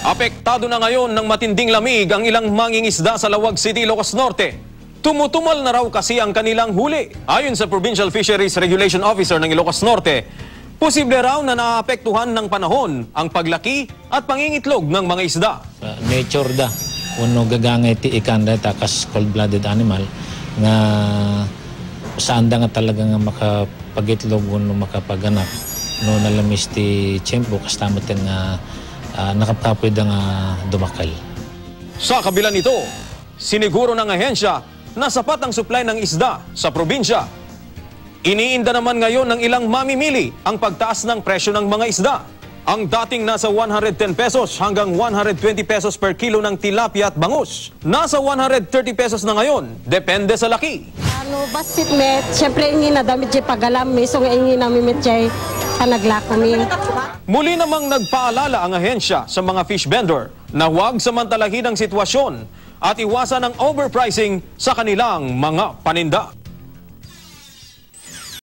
Apektado na ngayon ng matinding lamig ang ilang mangingisda sa Lawag City, Ilocos Norte. Tumutumal na raw kasi ang kanilang huli. Ayon sa Provincial Fisheries Regulation Officer ng Ilocos Norte, posible raw na naapektuhan ng panahon ang paglaki at pangingitlog ng mga isda. Uh, nature da uno gagangay ti ikan da takas cold-blooded animal nga saan da nga talaga nga makapagitlog uno makapaganap no nalamis ti tiyempo kastamot nga uh, nakapapoy da nga dumakal. Sa kabila nito, siniguro ng ahensya na sapat ang supply ng isda sa probinsya. Iniinda naman ngayon ng ilang mamimili ang pagtaas ng presyo ng mga isda. Ang dating nasa 110 pesos hanggang 120 pesos per kilo ng tilapia at bangus. Nasa 130 pesos na ngayon, depende sa laki. Ano, basit met, syempre ingi na damit jay pagalam, nga ingi na mimit jay panaglako mi. Muli namang nagpaalala ang ahensya sa mga fish vendor na huwag samantalahin ang sitwasyon at iwasan ang overpricing sa kanilang mga paninda.